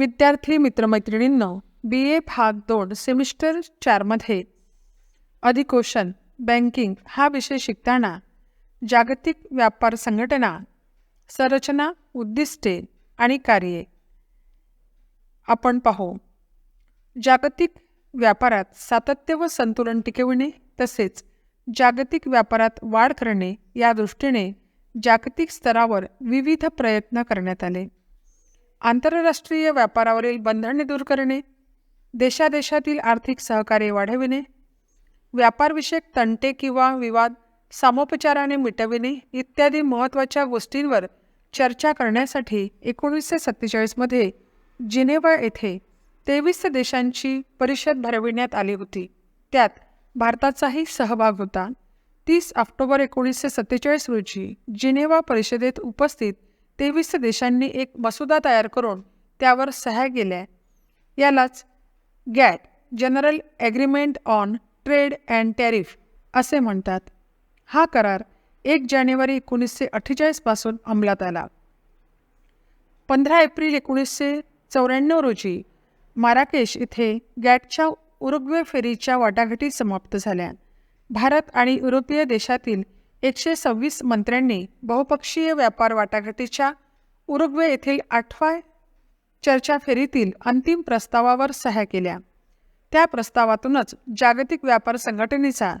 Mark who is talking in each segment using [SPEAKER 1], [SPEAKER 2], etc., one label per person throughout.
[SPEAKER 1] विद्यार्थी मित्रमैत्रिणींनो बी ए भाग दोन सेमिस्टर चारमध्ये अधिकोशन बँकिंग हा विषय शिकताना जागतिक व्यापार संघटना संरचना उद्दिष्टे आणि कार्ये आपण पाहू. जागतिक व्यापारात सातत्य व संतुलन टिकविणे तसेच जागतिक व्यापारात वाढ करणे या दृष्टीने जागतिक स्तरावर विविध प्रयत्न करण्यात आले. आंतरराष्ट्रीय व्यापारावरील बंधने दूर करणे देशादेशातील आर्थिक सहकार्य वाढविणे व्यापारविषयक तंटे किंवा विवाद सामोपचाराने मिटविणे इत्यादी महत्त्वाच्या गोष्टींवर चर्चा करण्यासाठी एकोणीसशे सत्तेचाळीसमध्ये जिनेवा येथे तेवीस देशांची परिषद भरविण्यात आली होती. त्यात भारताचाही सहभाग होता. तीस ऑक्टोबर एकोणीसशे सत्तेचाळीस रोजी जिनेवा परिषदेत उपस्थित तेवीस देशांनी एक मसुदा तयार करून त्यावर सह्या केल्या यालाच GATT general agreement on trade and tariff असे म्हणतात. हा करार एक जानेवारी एकोणीसशे अठ्ठेचाळीसपासून अंमलात आला. पंधरा एप्रिल एकोणीसशे चौऱ्याण्णव रोजी माराकेश इथे गॅटच्या उरुग्वे फेरीच्या वाटाघाटी समाप्त झाल्या. भारत आणि युरोपीय देशातील एकशे सव्वीस मंत्र्यांनी बहुपक्षीय व्यापार वाटाघाटीच्या उरुग्वे येथील आठवा चर्चा फेरीतील अंतिम प्रस्तावावर सह्या केल्या. त्या प्रस्तावातूनच जागतिक व्यापार संघटनेचा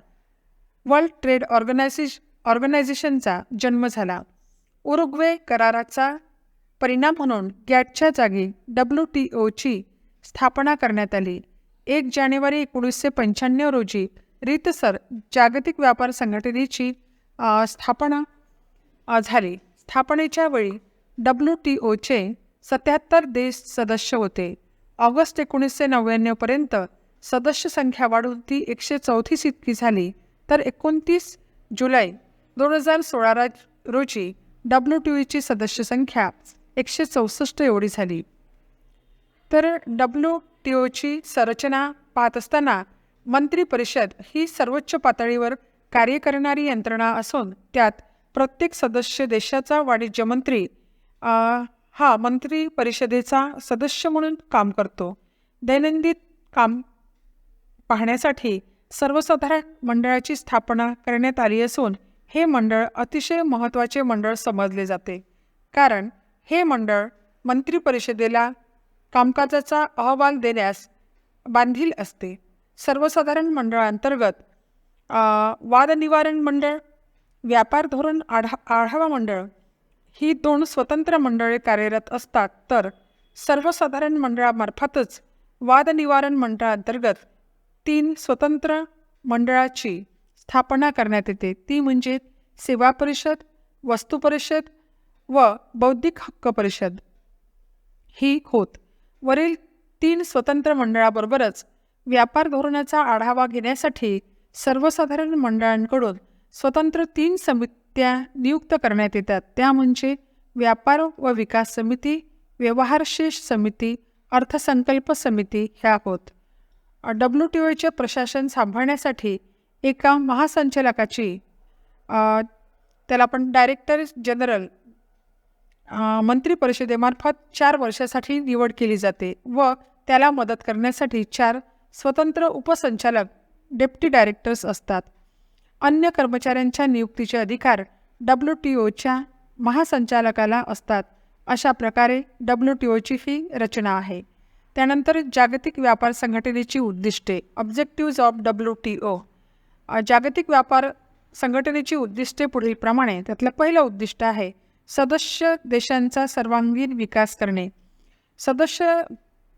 [SPEAKER 1] वर्ल्ड ट्रेड ऑर्गनायझेश ऑर्गनायझेशनचा जन्म झाला. उरुग्वे कराराचा परिणाम म्हणून गॅटच्या जागी डब्ल्यू टी ओची स्थापना करण्यात आली. एक जानेवारी एकोणीसशे पंच्याण्णव रोजी रीतसर जागतिक व्यापार संघटनेची स्थापना झाली. स्थापनेच्या वेळी डब्ल्यू टी ओचे सत्याहत्तर देश सदस्य होते. ऑगस्ट एकोणीसशे नव्याण्णवपर्यंत सदस्य संख्या वाढून ती एकशे चौतीस इतकी झाली. तर एकोणतीस जुलै दोन हजार सोळा रोजी डब्ल्यू टी ओची सदस्य संख्या एकशे चौसष्ट एवढी झाली. तर डब्ल्यू टी ओची संरचना पाहत असताना मंत्री परिषद ही सर्वोच्च पातळीवर कार्य करणारी यंत्रणा असून त्यात प्रत्येक सदस्य देशाचा वाणिज्य मंत्री हा मंत्री परिषदेचा सदस्य म्हणून काम करतो. दैनंदिन काम पाहण्यासाठी सर्वसाधारण मंडळाची स्थापना करण्यात आली असून हे मंडळ अतिशय महत्त्वाचे मंडळ समजले जाते. कारण हे मंडळ मंत्री परिषदेला कामकाजाचा अहवाल देण्यास बांधील असते. सर्वसाधारण मंडळांतर्गत वादनिवारण मंडळ व्यापार धोरण आढा आढावा मंडळ ही दोन स्वतंत्र मंडळे कार्यरत असतात. तर सर्वसाधारण मंडळामार्फतच वादनिवारण मंडळांतर्गत तीन स्वतंत्र मंडळाची स्थापना करण्यात येते. ती म्हणजे सेवा परिषद वस्तू परिषद व बौद्धिक हक्क परिषद. ही होत. वरील तीन स्वतंत्र मंडळाबरोबरच व्यापार धोरणाचा आढावा घेण्यासाठी सर्वसाधारण मंडळांकडून स्वतंत्र तीन समित्या नियुक्त करण्यात येतात. त्या म्हणजे व्यापार व विकास समिती व्यवहारशेष समिती अर्थसंकल्प समिती ह्या होत डब्ल्यू टी ओचे प्रशासन सांभाळण्यासाठी एका महासंचालकाची त्याला आपण डायरेक्टर जनरल मंत्री परिषदेमार्फत चार वर्षासाठी निवड केली जाते व त्याला मदत करण्यासाठी चार स्वतंत्र उपसंचालक डेप्टी डायरेक्टर्स असतात. अन्य कर्मचाऱ्यांच्या नियुक्तीचे अधिकार डब्ल्यू टी ओच्या महासंचालकाला असतात. अशा प्रकारे डब्ल्यू टी ओची ही रचना आहे. त्यानंतर जागतिक व्यापार संघटनेची उद्दिष्टे. Objectives of W T O. जागतिक व्यापार संघटनेची उद्दिष्टे पुढीलप्रमाणे. त्यातलं पहिलं उद्दिष्ट आहे सदस्य देशांचा सर्वांगीण विकास करणे. सदस्य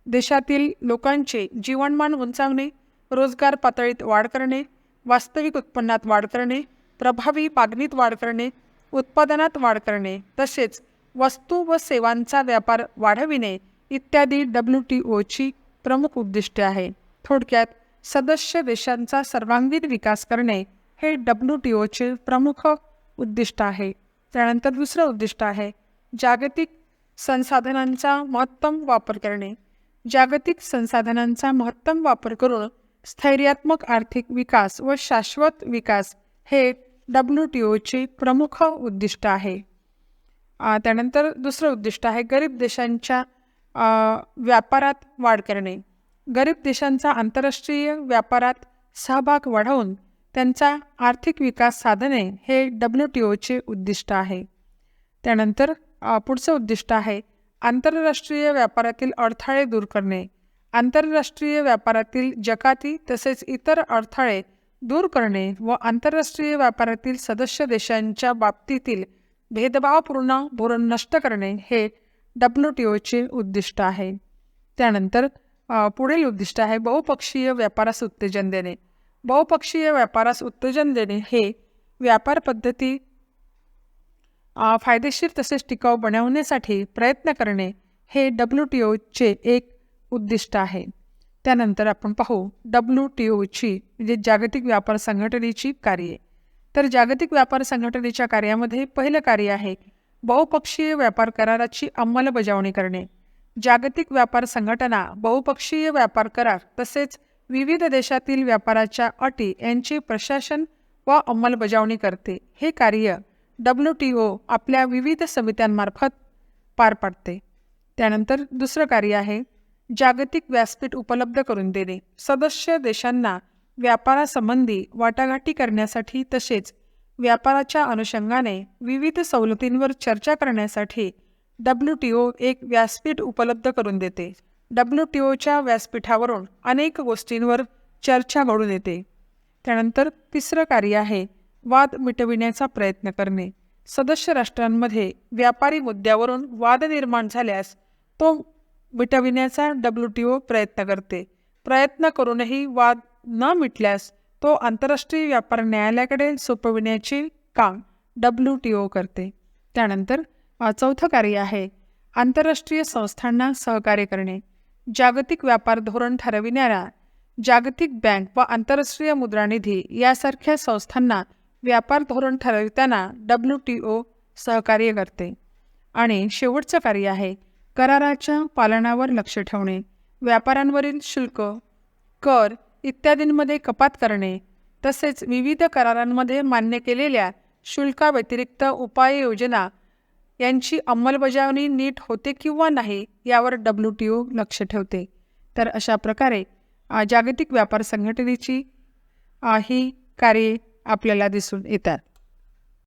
[SPEAKER 1] देशातील लोकांचे जीवनमान उंचावणे. रोजगार पातळीत वाढ करणे वास्तविक उत्पन्नात वाढ करणे प्रभावी मागणीत वाढ करणे उत्पादनात वाढ करणे तसेच वस्तू व सेवांचा व्यापार वाढविणे इत्यादी डब्ल्यू टी ओची प्रमुख उद्दिष्टे आहे. थोडक्यात सदस्य देशांचा सर्वांगीण विकास करणे हे डब्ल्यू टी ओचे प्रमुख उद्दिष्ट आहे. त्यानंतर दुसरं उद्दिष्ट आहे जागतिक संसाधनांचा महत्तम वापर करणे. जागतिक संसाधनांचा महत्तम वापर करून स्थैर्यात्मक आर्थिक विकास व शाश्वत विकास हे डब्ल्यू टी ओचे प्रमुख उद्दिष्ट आहे. त्यानंतर दुसरं उद्दिष्ट आहे गरीब देशांच्या व्यापारात वाढ करणे. गरीब देशांचा आंतरराष्ट्रीय व्यापारात सहभाग वाढवून त्यांचा आर्थिक विकास साधणे हे डब्ल्यू टी ओचे उद्दिष्ट आहे. त्यानंतर पुढचं उद्दिष्ट आहे आंतरराष्ट्रीय व्यापारातील अडथळे दूर करणे. आंतरराष्ट्रीय व्यापारातील जकाती तसेच इतर अडथळे दूर करणे व आंतरराष्ट्रीय व्यापारातील सदस्य देशांच्या बाबतीतील भेदभावपूर्ण धोरण नष्ट करणे हे डब्ल्यू टी ओचे उद्दिष्ट आहे. त्यानंतर पुढील उद्दिष्ट आहे बहुपक्षीय व्यापारास उत्तेजन देणे. बहुपक्षीय व्यापारास उत्तेजन देणे हे व्यापार पद्धती फायदेशीर तसेच टिकाऊ बनवण्यासाठी प्रयत्न करणे हे डब्ल्यू टी ओचे एक उद्दिष्ट आहे. त्यानंतर आपण पाहू डब्ल्यू टी ओची म्हणजे जागतिक व्यापार संघटनेची कार्ये. तर जागतिक व्यापार संघटनेच्या कार्यामध्ये पहिलं कार्य आहे बहुपक्षीय व्यापार कराराची अंमलबजावणी करणे. जागतिक व्यापार संघटना बहुपक्षीय व्यापार करार तसेच विविध देशातील व्यापाराच्या अटी यांची प्रशासन व अंमलबजावणी करते. हे कार्य डब्ल्यू टी ओ आपल्या विविध समित्यांमार्फत पार पाडते. त्यानंतर दुसरं कार्य आहे जागतिक व्यासपीठ उपलब्ध करून देणे. सदस्य देशांना व्यापारासंबंधी वाटाघाटी करण्यासाठी तसेच व्यापाराच्या अनुषंगाने विविध सवलतींवर चर्चा करण्यासाठी डब्ल्यू टी ओ एक व्यासपीठ उपलब्ध करून देते. डब्ल्यू टी ओच्या व्यासपीठावरून अनेक गोष्टींवर चर्चा घडून येते. त्यानंतर तिसरं कार्य आहे वाद मिटविण्याचा प्रयत्न करणे. सदस्य राष्ट्रांमध्ये व्यापारी मुद्द्यावरून वाद निर्माण झाल्यास तो मिटविण्याचा डब्ल्यू टी ओ प्रयत्न करते. प्रयत्न करूनही वाद न मिटल्यास तो आंतरराष्ट्रीय व्यापार न्यायालयाकडे सोपविण्याचे काम डब्ल्यू टी ओ करते. त्यानंतर चौथं कार्य आहे आंतरराष्ट्रीय संस्थांना सहकार्य करणे. जागतिक व्यापार धोरण ठरविणाऱ्या जागतिक बँक व आंतरराष्ट्रीय मुद्रानिधी यासारख्या संस्थांना व्यापार धोरण ठरविताना डब्ल्यू टी ओ सहकार्य करते. आणि शेवटचं कार्य आहे कराराच्या पालनावर लक्ष ठेवणे व्यापाऱ्यांवरील शुल्क कर इत्यादींमध्ये कपात करणे तसेच विविध करारांमध्ये मान्य केलेल्या शुल्काव्यतिरिक्त उपाययोजना यांची अंमलबजावणी नीट होते किंवा नाही यावर डब्ल्यू टी ओ लक्ष ठेवते. तर अशा प्रकारे जागतिक व्यापार संघटनेची ही कार्ये आपल्याला दिसून येतात.